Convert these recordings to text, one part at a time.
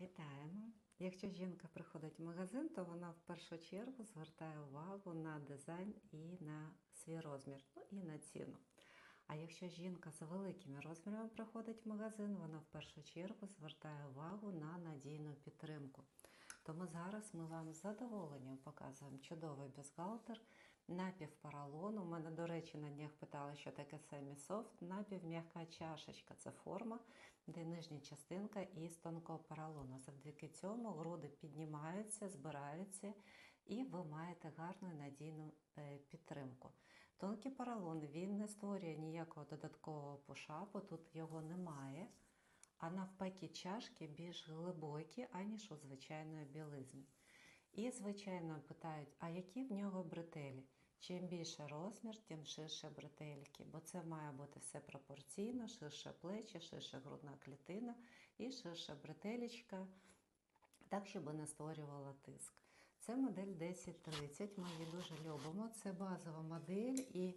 Вітаємо! Якщо жінка приходить в магазин, то вона в першу чергу звертає увагу на дизайн і на свій розмір, ну і на ціну. А якщо жінка з великими розмірами приходить в магазин, вона в першу чергу звертає увагу на надійну підтримку. Тому зараз ми вам з задоволенням показуємо чудовий бюстгальтер, напівпаралон. У мене, до речі, на днях питали, що таке семі-софт, напівм'яка чашечка. Це форма, де нижня частинка із тонкого поролону. Завдяки цьому груди піднімаються, збираються, і ви маєте гарну і надійну е, підтримку. Тонкий поролон він не створює ніякого додаткового пушапу, тут його немає. А навпаки, чашки більш глибокі, аніж у звичайної білизни. І, звичайно, питають, а які в нього бретелі? Чим більше розмір, тим ширше бретельки, бо це має бути все пропорційно, ширше плечі, ширша грудна клітина і ширша бретелечка, так, щоб не створювала тиск. Це модель 1030, ми її дуже любимо. Це базова модель і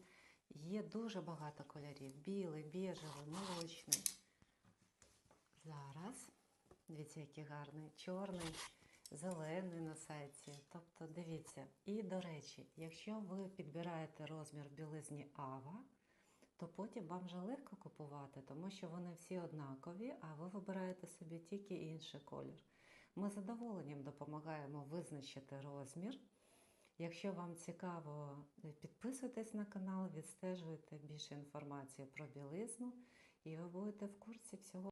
є дуже багато кольорів: білий, біжевий, молочний. Зараз, дивіться, який гарний, чорний, зелений на сайті. Тобто, дивіться. І, до речі, якщо ви підбираєте розмір білизні Ава, то потім вам вже легко купувати, тому що вони всі однакові, а ви вибираєте собі тільки інший колір. Ми з задоволенням допомагаємо визначити розмір. Якщо вам цікаво, підписуйтесь на канал, відстежуйте більше інформації про білизну, і ви будете в курсі всього.